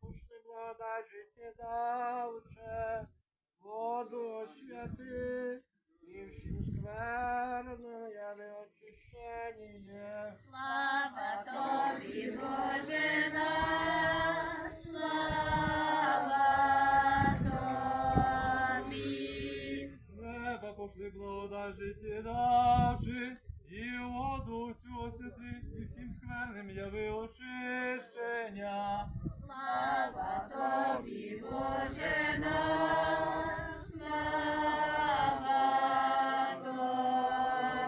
пушли благодать життєдавче, воду освяти, і всім скверно яви очищення. Слава тобі, Боже наш, слава тобі. Неба пошли благодать життєдавче, і воду всю освяти, і всім скверним яви очищення. Слава тобі, Боже наш, слава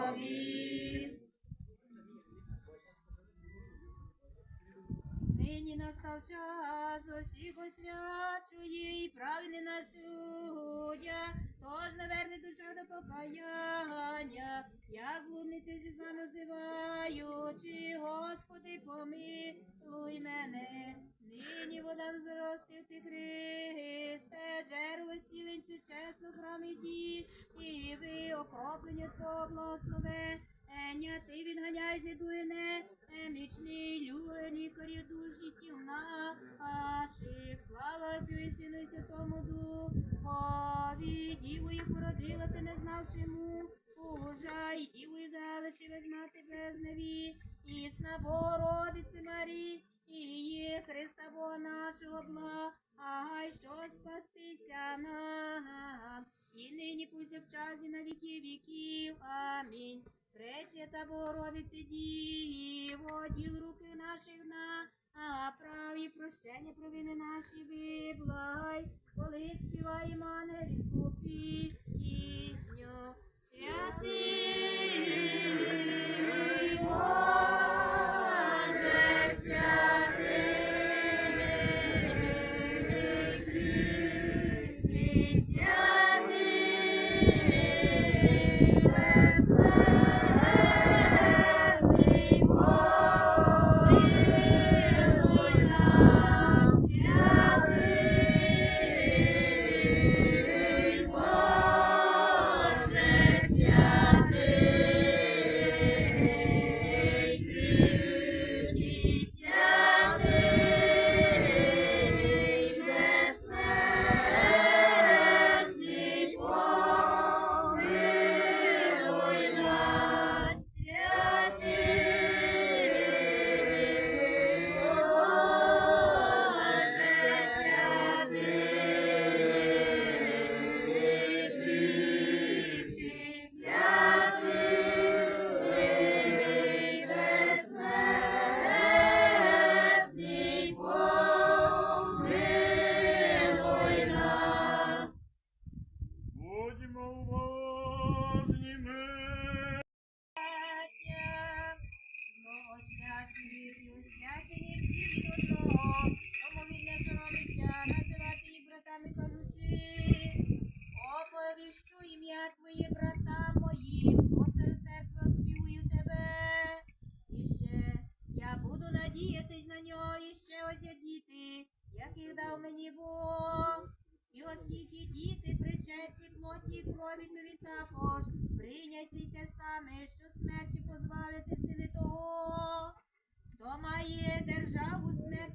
тобі. Нині настав час усіх освячує і правильне наш суддя, тож наверне душа до покаяння, як блудниця зі зла називаючи, Господи, помилуй мене. Нині водам зростив ти Христе, джерело стіленцю чесно храмі ді, і ви окроплення Твого благослове. Еня, ти відганяєш недугине, емічний лює лікарі душі тіл наших. Слава Отцю і Сину Святому Духові. Мужа, і дівою залишилась мати без неві. і Бородиці Марі, і є Христа Бога нашого блага, що спастися нам. І нині пусть в і на віки віків. Амінь. Пресвята Богородице Діво, діл руки наших на а праві прощення провини наші виблагай, коли співаємо ангельську пісню. Святий Боже,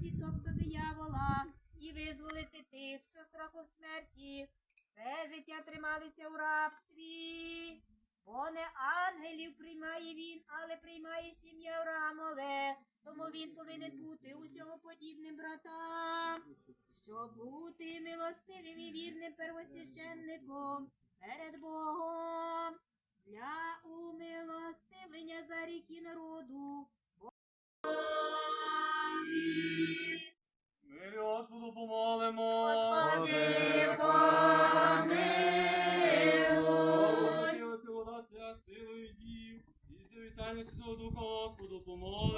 смерті, тобто диявола, і визволити тих, що страху смерті, все життя трималися у рабстві. Бо не ангелів приймає він, але приймає сім'я Авраамове, тому він повинен бути усьому подібним братам, щоб бути милостивим і вірним первосвященником перед Богом для умилостивлення за ріки народу. Святого Духа Господу помолимо.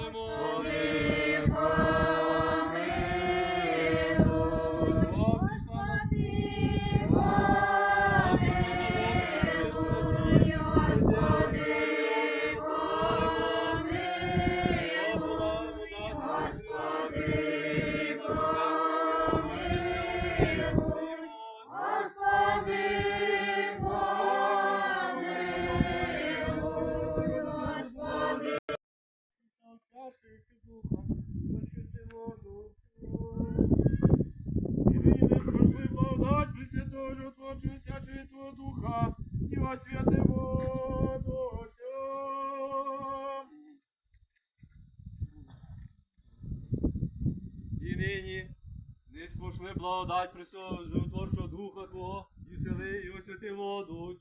Благодать Христового животворчого Духа Твого, і всели, і освяти воду.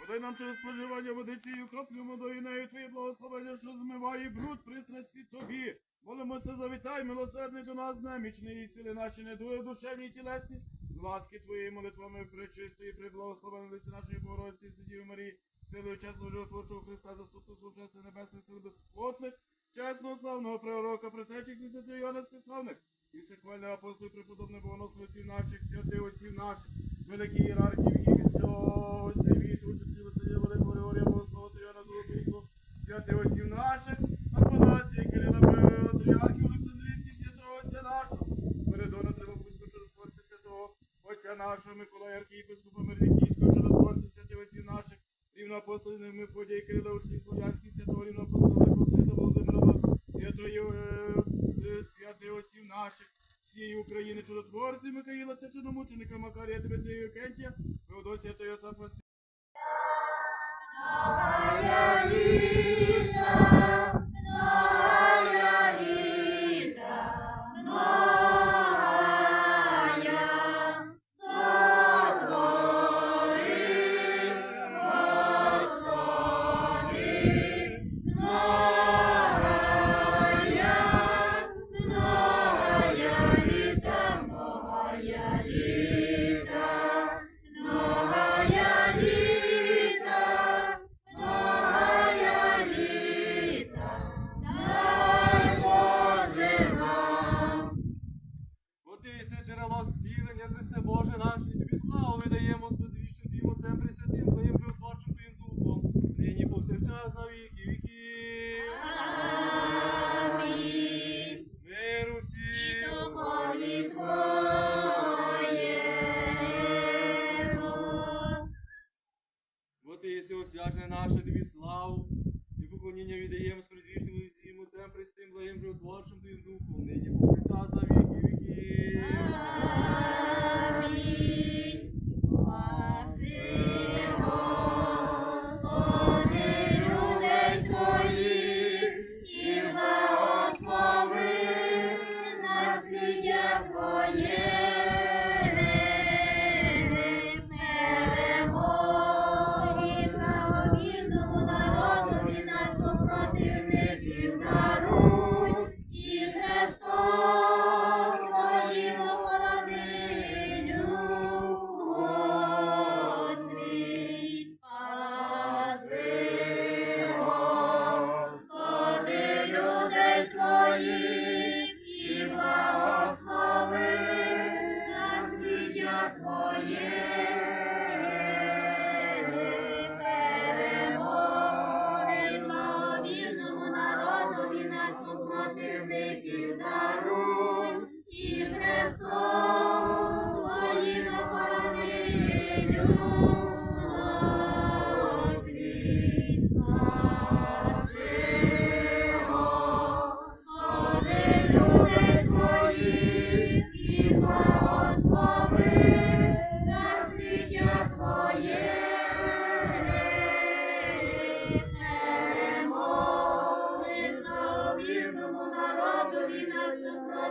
Подай нам через споживання води цією кроплю водою нею Твоє благословення, що змиває бруд пристрасті Тобі. Молимося, завітай, милосердний до нас, немічний і сили наші недуги, душевні і тілесні. З ласки Твоєї молитвами пречистої, приблагословені лиці нашої Богородиці, Сидів Марії, силою чесного животворчого Христа, заступництво чесних небесних сил безплотних, чесного славного пророка, притечих і святих Йоанна Славних, і всехвальних апостолів, преподобних богоносливців наших, святих отців наших, великих ієрархів і всього світу, учителів Василія Великого Григорія Богослова, Трояна Золотого, святих отців наших, Афанасія, Кирила Патріархів Олександрійських, святого Отця нашого, Смиридона Трибопольського чудотворця святого, Отця нашого, Миколая Архієпископа Мердикійського чудотворця, святих отців наших, рівноапостольних Мефодія і Кирила Учнів Слов'янських, святого рівноапостольного князя Володимира, святої е, е, святих отців наших, всієї України чудотворці, Михаїла Священомученика, Макарія Дмитрія Кентія, Феодосія та Йосафа Бо ти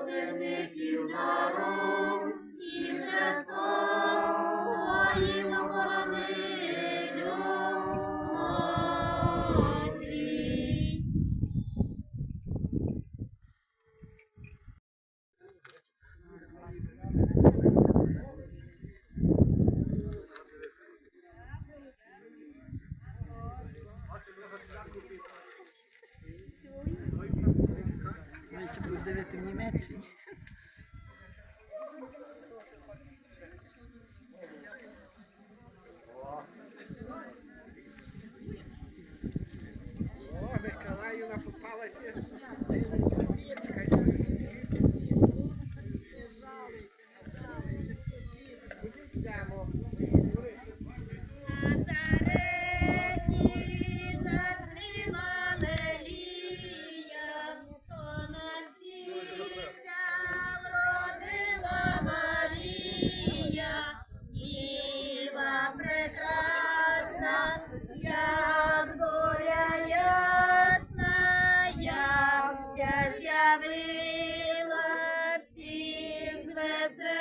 Father, дивити blessed.